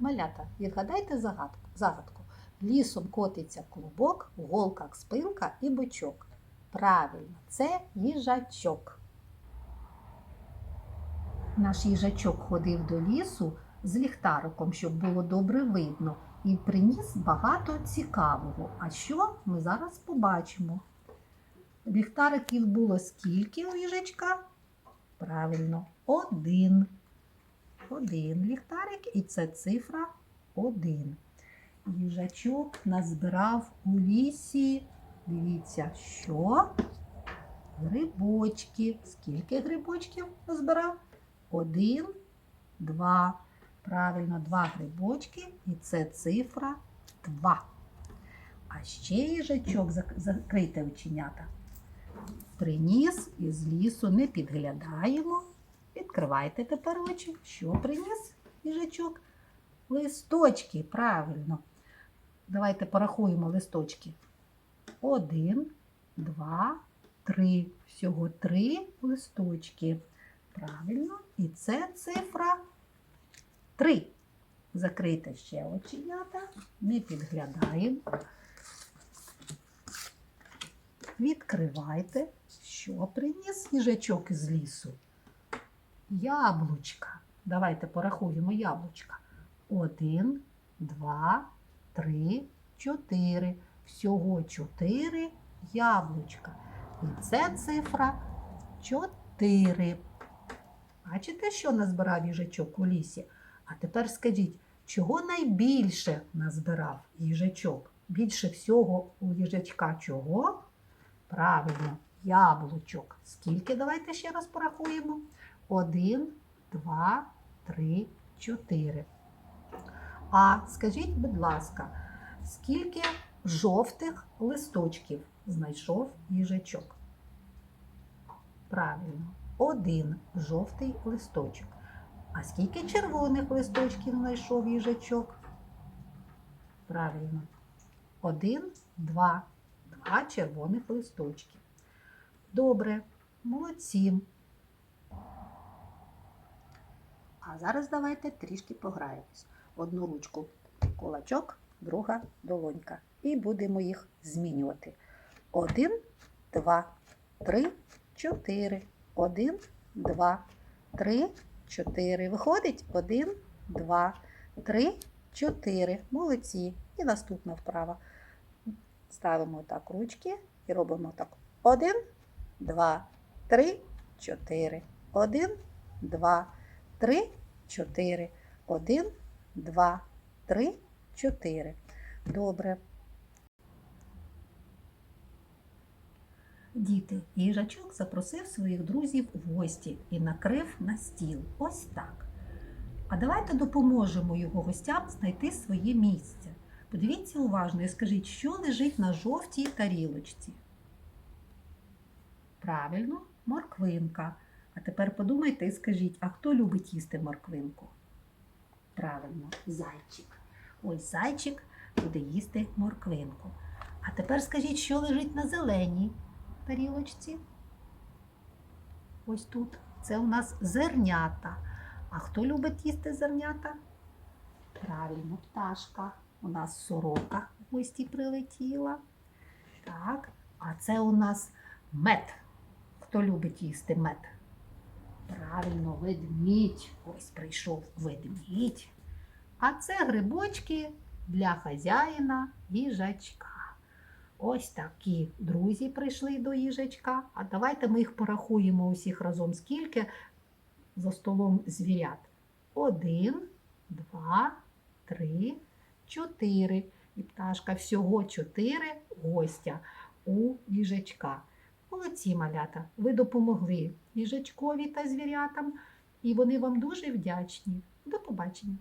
Малята, відгадайте загадку. загадку. Лісом котиться клубок, в голках спинка і бочок. Правильно, це їжачок. Наш їжачок ходив до лісу з ліхтариком, щоб було добре видно, і приніс багато цікавого. А що ми зараз побачимо? Ліхтариків було скільки у їжачка? Правильно, один. Один ліхтарик, і це цифра один. Їжачок назбирав у лісі. Дивіться, що? Грибочки. Скільки грибочків назбирав? Один, два. Правильно, два грибочки, і це цифра два. А ще їжачок зак- закрийте оченята. Приніс із лісу, не підглядаємо. Відкривайте тепер очі. Що приніс їжачок? Листочки, правильно. Давайте порахуємо листочки. Один, два, три. Всього три листочки. Правильно. І це цифра три. Закрийте ще оченята, не підглядаємо. Відкривайте, що приніс їжачок із лісу. Яблучка. Давайте порахуємо яблучка. Один, два, три, чотири. Всього чотири яблучка. І це цифра чотири. Бачите, що назбирав їжачок у лісі? А тепер скажіть, чого найбільше назбирав їжачок? Більше всього у їжачка чого? Правильно, яблучок. Скільки? Давайте ще раз порахуємо. Один, два, три, чотири. А скажіть, будь ласка, скільки жовтих листочків знайшов їжачок? Правильно, один жовтий листочок. А скільки червоних листочків знайшов їжачок? Правильно. Один, два, два червоних листочки. Добре, молодці. А зараз давайте трішки пограємось. Одну ручку кулачок, друга долонька. І будемо їх змінювати. Один, два, три, чотири. Один, два, три, чотири. Виходить? Один, два, три, чотири. Молодці. І наступна вправа. Ставимо так ручки і робимо так. Один, два, три, чотири. Один, два, три, чотири. Один, два, три, чотири. Добре. Діти, їжачок запросив своїх друзів в гості і накрив на стіл. Ось так. А давайте допоможемо його гостям знайти своє місце. Подивіться уважно і скажіть, що лежить на жовтій тарілочці. Правильно, морквинка. А тепер подумайте і скажіть, а хто любить їсти морквинку? Правильно, зайчик. Ось зайчик буде їсти морквинку. А тепер скажіть, що лежить на зеленій тарілочці? Ось тут. Це у нас зернята. А хто любить їсти зернята? Правильно, пташка. У нас сорока в гості прилетіла. Так, а це у нас мед. Хто любить їсти мед? Правильно, ведмідь. Ось прийшов ведмідь. А це грибочки для хазяїна їжачка. Ось такі друзі прийшли до їжачка. А давайте ми їх порахуємо усіх разом. Скільки за столом звірят? Один, два, три, чотири. І пташка всього чотири гостя у їжачка. Молодці малята, ви допомогли їжачкові та звірятам, і вони вам дуже вдячні. До побачення!